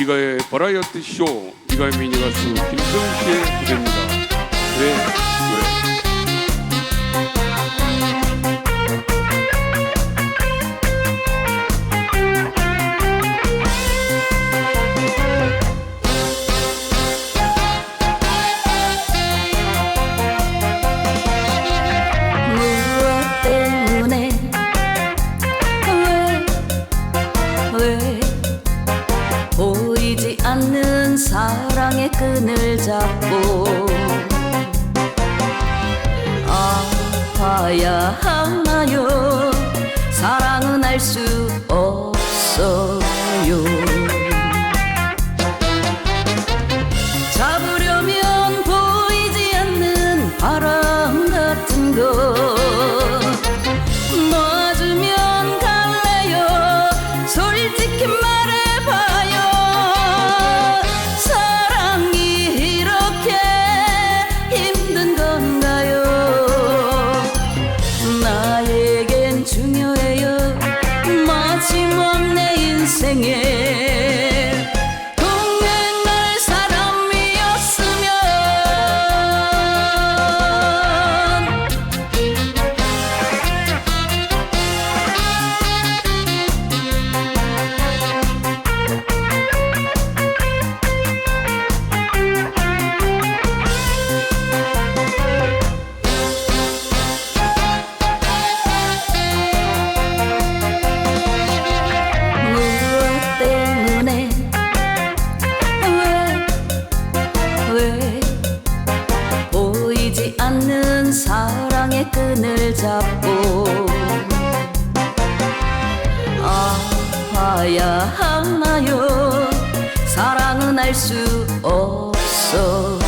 이가의 버라이어티 쇼 이가의 미니 가수 김수현 씨의 무대입니다. 네, 사랑의 끈을 잡고 아파야 하나요? 사랑은 알 수 없어 끈을 잡고 아파야 하나요? 사랑은 알 수 없어요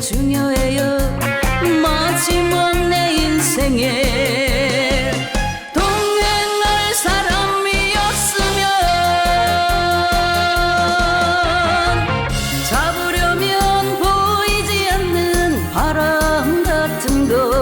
중요해요. 마지막 내 인생에 동행할 사람이었으면 잡으려면 보이지 않는 바람 같은 거